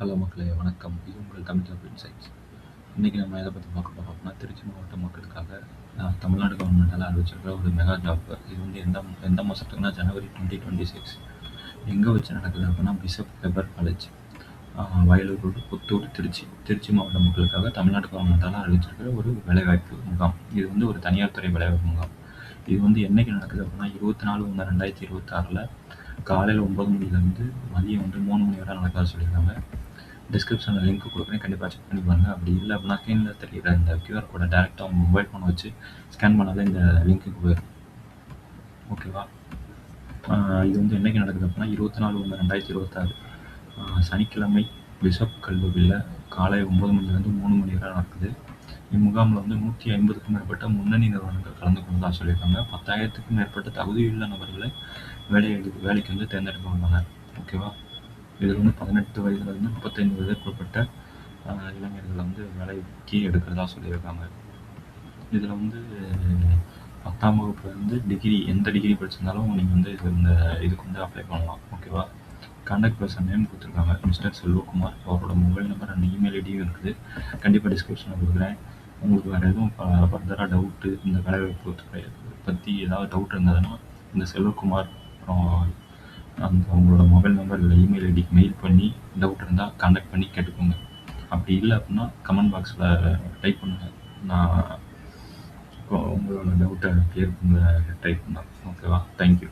Hello மக்களே வணக்கம். இது உங்கள் தமிழ் ஜாப் இன்சைட்ஸ் இன்றைக்கி நம்ம எதை பற்றி பார்க்க போகிறோம் அப்படின்னா திருச்சி மாவட்ட மக்களுக்காக தமிழ்நாடு கவர்மெண்ட்டால் அறிவிச்சிருக்கிற ஒரு மெகா ஜாப் இது வந்து எந்த எந்த மாதத்துக்குன்னா ஜனவரி டுவெண்ட்டி டுவெண்ட்டி சிக்ஸ் எங்கே வச்சு நடக்குது அப்படின்னா bishop Heber college Vayalur road Puthur Trichy. Trichy மாவட்ட மக்களுக்காக தமிழ்நாடு கவர்மெண்ட்டால் அறிவிச்சிருக்கிற ஒரு வேலைவாய்ப்பு முகாம். இது வந்து ஒரு தனியார் துறை வேலைவாய்ப்பு முகாம். இது வந்து என்னைக்கு நடக்குது அப்படின்னா இருபத்தி நாலு ஒன்று ரெண்டாயிரத்தி இருபத்தாறில் காலையில் ஒம்பது மணிலேருந்து மதியம் வந்து மூணு மணி வரை நடக்காது சொல்லியிருக்காங்க. டிஸ்கிரிப்ஷனில் லிங்க் கொடுக்குறேன். கண்டிப்பாக செக் பண்ணி பாருங்கள் அப்படி இல்லை அப்படின்னா ஸ்க்ரீனில் தெரியுற இந்த கியூஆர் கோடை டேரெக்டாக உங்கள் மொபைல் ஃபோனை வச்சு ஸ்கேன் பண்ணாலே இந்த லிங்க்குக்கு போயிடும். ஓகேவா இது வந்து என்னைக்கு நடக்குது அப்படின்னா இருபத்தி நாலு ஒன்று ரெண்டாயிரத்தி இருபத்தாறு. சனிக்கிழமை பிஷப் கல்லூரியில் காலை ஒம்பது மணிலேருந்து மூணு மணி வரை நடக்குது. இம்முகாமில் வந்து நூற்றி ஐம்பதுக்கும் மேற்பட்ட முன்னணி நிறுவனங்கள் கலந்து கொண்டதாக சொல்லியிருக்காங்க. பத்தாயிரத்துக்கும் மேற்பட்ட தகுதியுள்ள நபர்களை வேலை வேலைக்கு வந்து தேர்ந்தெடுக்க வந்தாங்க ஓகேவா இதில் வந்து பதினெட்டு வயதுலேருந்து முப்பத்தைந்து வயதுக்குட்பட்ட இளைஞர்களை வந்து வேலைக்கு எடுக்கிறதா சொல்லியிருக்காங்க. இதில் வந்து பத்தாம் வகுப்பு இருந்து டிகிரி எந்த டிகிரி படிச்சிருந்தாலும் நீங்கள் வந்து இது இந்த இதுக்கு வந்து அப்ளை பண்ணலாம். ஓகேவா கான்டாக்ட் பர்சன் நேம் கொடுத்துருக்காங்க மிஸ்டர் செல்வகுமார். அவரோட மொபைல் நம்பர் அண்ட் இமெயில் ஐடியும் இருக்குது. கண்டிப்பாக டிஸ்கிரிப்ஷனில் கொடுக்குறேன். உங்களுக்கு வேறு எதுவும் ஃபர்தராக டவுட்டு இந்த வேலைவாய்ப்பு பற்றி ஏதாவது டவுட் இருந்ததுன்னா இந்த செல்வகுமார் அப்புறம் அந்த உங்களோட மொபைல் நம்பர் இல்லை இமெயில் ஐடிக்கு மெயில் பண்ணி டவுட் இருந்தால் கான்டாக்ட் பண்ணி கேட்டுக்கோங்க. அப்படி இல்லை அப்படின்னா கமெண்ட் பாக்ஸில் டைப் பண்ணுங்கள் நான் உங்களோட டவுட்டை கிளியர் பண்ண ட்ரை பண்ணேன் ஓகேவா தேங்க்யூ